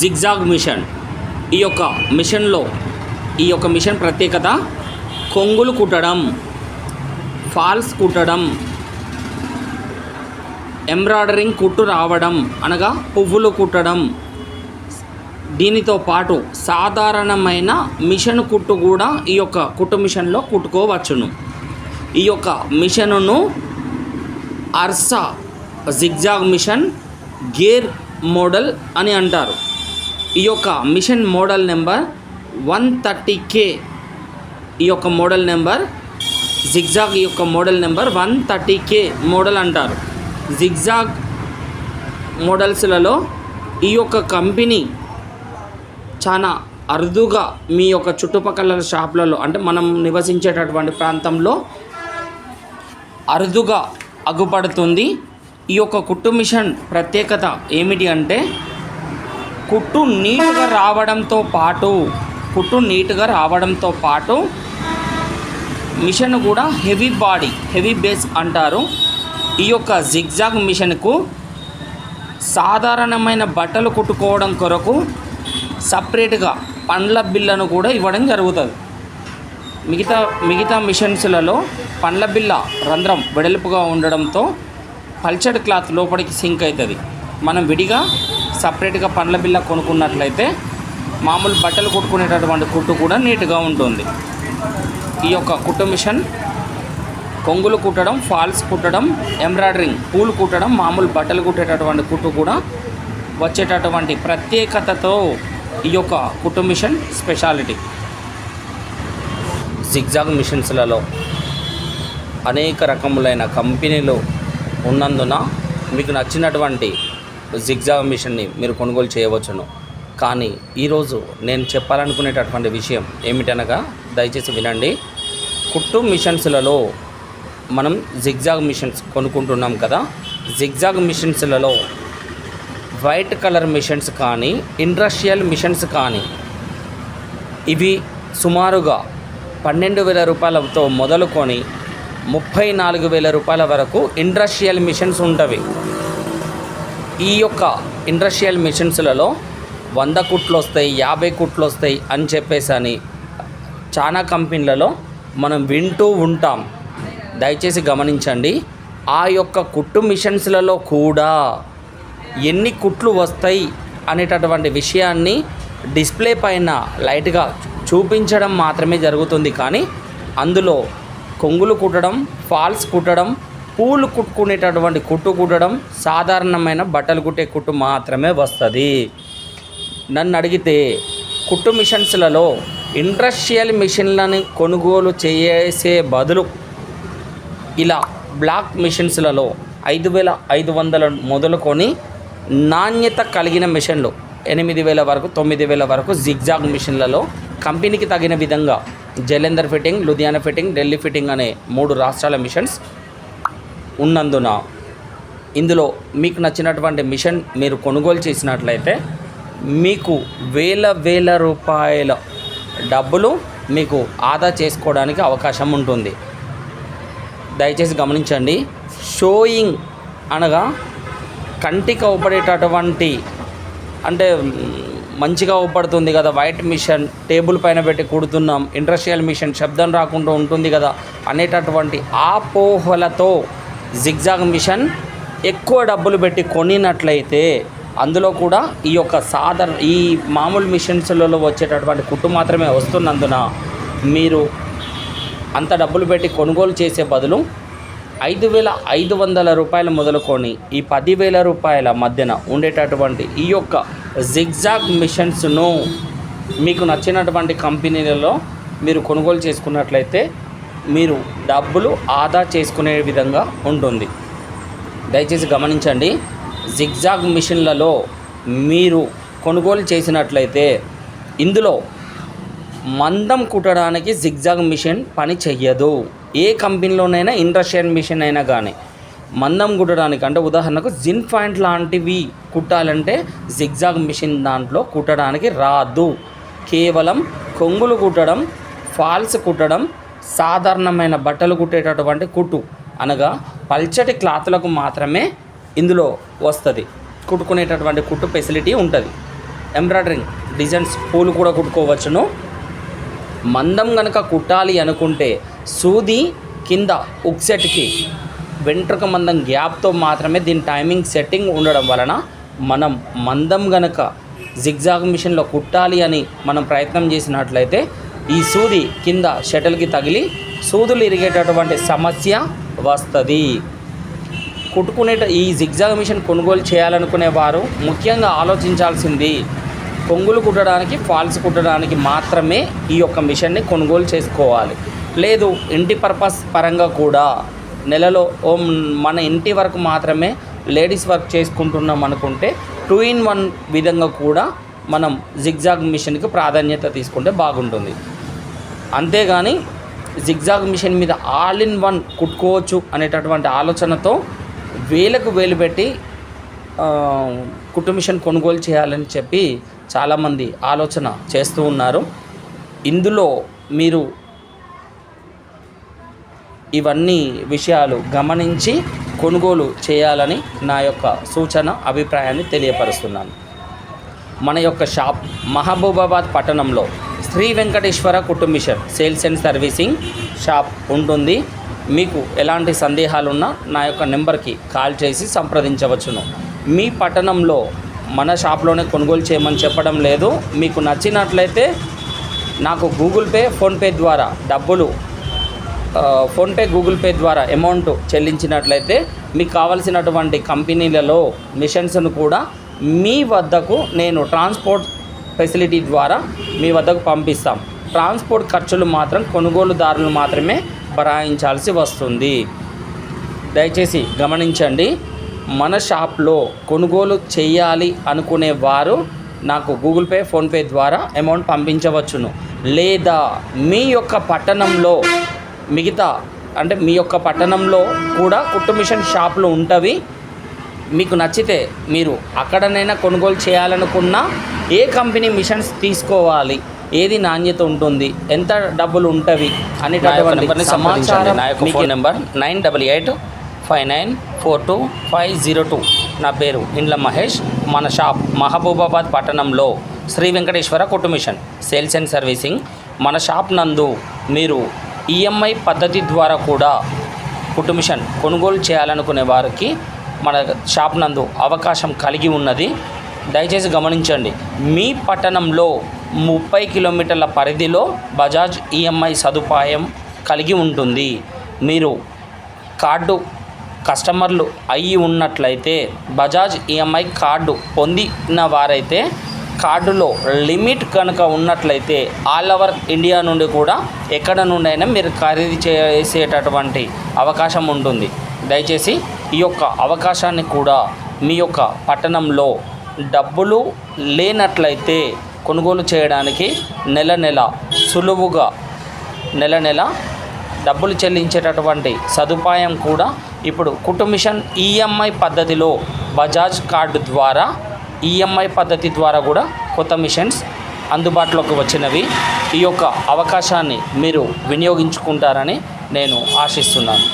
Zigzag machine. ఈ యొక్క మిషన్లో ఈ యొక్క మిషన్ ప్రత్యేకత కొంగులు కుట్టడం ఫాల్స్ కుట్టడం ఎంబ్రాయిడరింగ్ కుట్టు రావడం అనగా పువ్వులు కుట్టడం. దీనితో పాటు సాధారణమైన మిషన్ కుట్టు కూడా ఈ యొక్క కుట్టు మిషన్లో కుట్టుకోవచ్చును. ఈ యొక్క మిషన్ను అర్సా జిగ్జాగ్ మిషన్ గేర్ మోడల్ అని అంటారు. ఈ యొక్క machine model number one thirty K. ఈ యొక్క మోడల్ నెంబర్ జిగ్జాగ్ ఈ యొక్క model number one thirty K model అంటారు. జిగ్జాగ్ మోడల్స్లలో ఈ యొక్క కంపెనీ చాలా అరుదుగా మీ యొక్క చుట్టుపక్కల షాపులలో అంటే మనం నివసించేటటువంటి ప్రాంతంలో అరుదుగా అగుపడుతుంది. ఈ యొక్క కుట్టు మిషన్ ప్రత్యేకత ఏమిటి అంటే కుట్టు నీట్గా రావడంతో పాటు కుట్టు నీట్గా రావడంతో పాటు మిషన్ కూడా హెవీ బాడీ హెవీ బేస్ అంటారు. ఈ యొక్క జిగ్జాగ్ మిషన్కు సాధారణమైన బట్టలు కుట్టుకోవడం కొరకు సపరేట్గా పండ్ల బిల్లను కూడా ఇవ్వడం జరుగుతుంది. మిగతా మిగతా మిషన్స్లలో పండ్ల బిల్ల రంధ్రం వెడల్పుగా ఉండడంతో పల్చడ్ క్లాత్ లోపలికి సింక్ అవుతుంది. మనం విడిగా సపరేట్గా పండ్ల బిల్ల కొనుక్కున్నట్లయితే మామూలు బట్టలు కుట్టుకునేటటువంటి కుట్టు కూడా నీట్గా ఉంటుంది. ఈ యొక్క కుట్టు మిషన్ కొంగులు కుట్టడం ఫాల్స్ కుట్టడం ఎంబ్రాయిడరింగ్ పూలు కుట్టడం మామూలు బట్టలు కుట్టేటటువంటి కుట్టు కూడా వచ్చేటటువంటి ప్రత్యేకతతో ఈ యొక్క కుట్టు మిషన్ స్పెషాలిటీ. సిగ్జాగ్ మిషన్స్లలో అనేక రకములైన కంపెనీలు ఉన్నందున మీకు నచ్చినటువంటి జిగ్జాగ్ మిషన్ని మీరు కొనుగోలు చేయవచ్చును. కానీ ఈరోజు నేను చెప్పాలనుకునేటటువంటి విషయం ఏమిటనగా దయచేసి వినండి. కుట్టు మిషన్స్లలో మనం జిగ్జాగ్ మిషన్స్ కొనుక్కుంటున్నాం కదా. జిగ్జాగ్ మిషన్స్లలో వైట్ కలర్ మిషన్స్ కానీ ఇండస్ట్రియల్ మిషన్స్ కానీ ఇవి సుమారుగా పన్నెండు వేల రూపాయలతో మొదలుకొని ముప్పై నాలుగు వేల రూపాయల వరకు ఇండస్ట్రియల్ మిషన్స్ ఉంటవి. ఈ యొక్క ఇండస్ట్రియల్ మిషన్స్లలో వంద కుట్లు వస్తాయి యాభై కుట్లు వస్తాయి అని చెప్పేసి అని చాలా కంపెనీలలో మనం వింటూ ఉంటాం. దయచేసి గమనించండి. ఆ యొక్క కుట్టు మిషన్స్లలో కూడా ఎన్ని కుట్లు వస్తాయి అనేటటువంటి విషయాన్ని డిస్ప్లే పైన లైట్గా చూపించడం మాత్రమే జరుగుతుంది. కానీ అందులో కొంగులు కుట్టడం ఫాల్స్ కుట్టడం పూలు కుట్టుకునేటటువంటి కుట్టు కుట్టడం సాధారణమైన బట్టలు కుట్టే కుట్టు మాత్రమే వస్తుంది. నన్ను అడిగితే కుట్టు మిషన్స్లలో ఇండస్ట్రియల్ మిషన్లను కొనుగోలు చేసే బదులు ఇలా బ్లాక్ మిషన్స్లలో ఐదు వేల ఐదు వందల మొదలుకొని నాణ్యత కలిగిన మిషన్లు ఎనిమిది వేల వరకు తొమ్మిది వేల వరకు జిగ్జాగ్ మిషన్లలో కంపెనీకి తగిన విధంగా Jalandhar fitting Ludhiana fitting Delhi fitting అనే మూడు రాష్ట్రాల మిషన్స్ ఉన్నందున ఇందులో మీకు నచ్చినటువంటి మిషన్ మీరు కొనుగోలు చేసినట్లయితే మీకు వేల వేల రూపాయల డబ్బులు మీకు ఆదా చేసుకోవడానికి అవకాశం ఉంటుంది. దయచేసి గమనించండి. షోయింగ్ అనగా కంటికి అవపడేటటువంటి అంటే మంచిగా అవపడుతుంది కదా వైట్ మిషన్ టేబుల్ పైన పెట్టి కుడుతున్నాం ఇండస్ట్రియల్ మిషన్ శబ్దం రాకుండా ఉంటుంది కదా అనేటటువంటి ఆపోహలతో జిగ్జాగ్ మిషన్ ఎక్కువ డబ్బులు పెట్టి కొనినట్లయితే అందులో కూడా ఈ యొక్క సాధారణ ఈ మామూలు మిషన్స్లలో వచ్చేటటువంటి కుట్టు మాత్రమే వస్తున్నందున మీరు అంత డబ్బులు పెట్టి కొనుగోలు చేసే బదులు ఐదు వేల ఐదు వందల రూపాయలు మొదలుకొని ఈ పదివేల రూపాయల మధ్యన ఉండేటటువంటి ఈ యొక్క జిగ్జాగ్ మిషన్స్ను మీకు నచ్చినటువంటి కంపెనీలలో మీరు కొనుగోలు చేసుకున్నట్లయితే మీరు డబ్బులు ఆదా చేసుకునే విధంగా ఉంటుంది. దయచేసి గమనించండి జిగ్జాగ్ మిషన్లలో మీరు కొనుగోలు చేసినట్లయితే ఇందులో మందం కుట్టడానికి జిగ్జాగ్ మిషన్ పని చెయ్యదు. ఏ కంపెనీలోనైనా ఇండస్ట్రియల్ మిషన్ అయినా కానీ మందం కుట్టడానికి అంటే ఉదాహరణకు జిన్ పాయింట్ లాంటివి కుట్టాలంటే జిగ్జాగ్ మిషన్ దాంట్లో కుట్టడానికి రాదు. కేవలం కొంగులు కుట్టడం ఫాల్స్ కుట్టడం సాధారణమైన బట్టలు కుట్టేటటువంటి కుట్టు అనగా పల్చటి క్లాత్లకు మాత్రమే ఇందులో వస్తుంది. కుట్టుకునేటటువంటి కుట్టు ఫెసిలిటీ ఉంటుంది. ఎంబ్రాయిడరింగ్ డిజైన్స్ పూలు కూడా కుట్టుకోవచ్చును. మందం గనక కుట్టాలి అనుకుంటే సూది కింద ఉక్సెట్కి వెంట్రుక మందం గ్యాప్తో మాత్రమే దీని టైమింగ్ సెట్టింగ్ ఉండడం వలన మనం మందం గనక జిగ్జాగ్ మిషన్లో కుట్టాలి అని మనం ప్రయత్నం చేసినట్లయితే ఈ సూది కింద షటిల్కి తగిలి సూదులు ఇరిగేటటువంటి సమస్య వస్తుంది. కుట్టుకునే ఈ జిగ్జాగ్ మిషన్ కొనుగోలు చేయాలనుకునే వారు ముఖ్యంగా ఆలోచించాల్సింది కొంగులు కుట్టడానికి ఫాల్స్ కుట్టడానికి మాత్రమే ఈ యొక్క మిషన్ని కొనుగోలు చేసుకోవాలి. లేదు ఇంటి పర్పస్ పరంగా కూడా. నెలలో ఓ మన ఇంటి వరకు మాత్రమే లేడీస్ వర్క్ చేసుకుంటున్నాం అనుకుంటే టూ ఇన్ వన్ విధంగా కూడా మనం జిగ్జాగ్ మిషన్కి ప్రాధాన్యత తీసుకుంటే బాగుంటుంది. అంతేగాని జిగ్జాగ్ మిషన్ మీద ఆల్ ఇన్ వన్ కుట్టుకోవచ్చు అనేటటువంటి ఆలోచనతో వేలకు వేలు పెట్టి కుట్టు మిషన్ కొనుగోలు చేయాలని చెప్పి చాలామంది ఆలోచన చేస్తూ ఉన్నారు. ఇందులో మీరు ఇవన్నీ విషయాలు గమనించి కొనుగోలు చేయాలని నా యొక్క సూచన అభిప్రాయాన్ని తెలియపరుస్తున్నాను. మన యొక్క షాప్ మహబూబాబాద్ పట్టణంలో శ్రీ వెంకటేశ్వర కుటుంబ machine sales and servicing shop ఉంటుంది. మీకు ఎలాంటి సందేహాలున్నా నా యొక్క నెంబర్కి కాల్ చేసి సంప్రదించవచ్చును. మీ పట్టణంలో మన షాప్లోనే కొనుగోలు చేయమని చెప్పడం లేదు. మీకు నచ్చినట్లయితే నాకు గూగుల్ పే ఫోన్పే ద్వారా డబ్బులు ఫోన్పే గూగుల్ పే ద్వారా అమౌంట్ చెల్లించినట్లయితే మీకు కావలసినటువంటి కంపెనీలలో మిషన్స్ను కూడా మీ వద్దకు నేను ట్రాన్స్పోర్ట్ ఫెసిలిటీ ద్వారా మీ వద్దకు పంపిస్తాం. ట్రాన్స్పోర్ట్ ఖర్చులు మాత్రం కొనుగోలుదారులు మాత్రమే భరాయించాల్సి వస్తుంది. దయచేసి గమనించండి మన షాప్లో కొనుగోలు చేయాలి అనుకునే వారు నాకు గూగుల్ పే ఫోన్పే ద్వారా అమౌంట్ పంపించవచ్చును. లేదా మీ యొక్క పట్టణంలో మిగతా అంటే మీ యొక్క పట్టణంలో కూడా కుట్టు మిషన్ షాపులు ఉంటవి మీకు నచ్చితే మీరు అక్కడనైనా కొనుగోలు చేయాలనుకున్నా ఏ కంపెనీ మిషన్స్ తీసుకోవాలి? ఏది నాణ్యత ఉంటుంది? ఎంత డబ్బులు ఉంటవి? అనేటటువంటి సమాచారం నా యొక్క phone number nine double eight five nine four two five zero two. నా పేరు ఇండ్ల మహేష్. మన షాప్ మహబూబాబాద్ పట్టణంలో శ్రీ వెంకటేశ్వర కుట్టు మిషన్ సేల్స్ అండ్ సర్వీసింగ్. మన షాప్ నందు మీరు ఈఎంఐ పద్ధతి ద్వారా కూడా కుట్టు మిషన్ కొనుగోలు చేయాలనుకునే వారికి మన షాప్ నందు అవకాశం కలిగి ఉన్నది. దయచేసి గమనించండి మీ పట్టణంలో ముప్పై కిలోమీటర్ల పరిధిలో బజాజ్ ఈఎంఐ సదుపాయం కలిగి ఉంటుంది. మీరు కార్డు కస్టమర్లు అయి ఉన్నట్లయితే బజాజ్ ఈఎంఐ కార్డు పొందిన వారైతే కార్డులో లిమిట్ కనుక ఉన్నట్లయితే ఆల్ ఓవర్ ఇండియా నుండి కూడా ఎక్కడ నుండైనా మీరు ఖరీదు చేసేటటువంటి అవకాశం ఉంటుంది. దయచేసి ఈ యొక్క అవకాశాన్ని కూడా మీ యొక్క పట్టణంలో డబ్బులు లేనట్లయితే కొనుగోలు చేయడానికి నెల నెల సులువుగా నెల నెల డబ్బులు చెల్లించేటటువంటి సదుపాయం కూడా ఇప్పుడు కుటుంబిషన్ ఈఎంఐ పద్ధతిలో బజాజ్ కార్డు ద్వారా ఈఎంఐ పద్ధతి ద్వారా కూడా కొత్త మిషన్స్ అందుబాటులోకి వచ్చినవి. ఈ యొక్క అవకాశాన్ని మీరు వినియోగించుకుంటారని నేను ఆశిస్తున్నాను.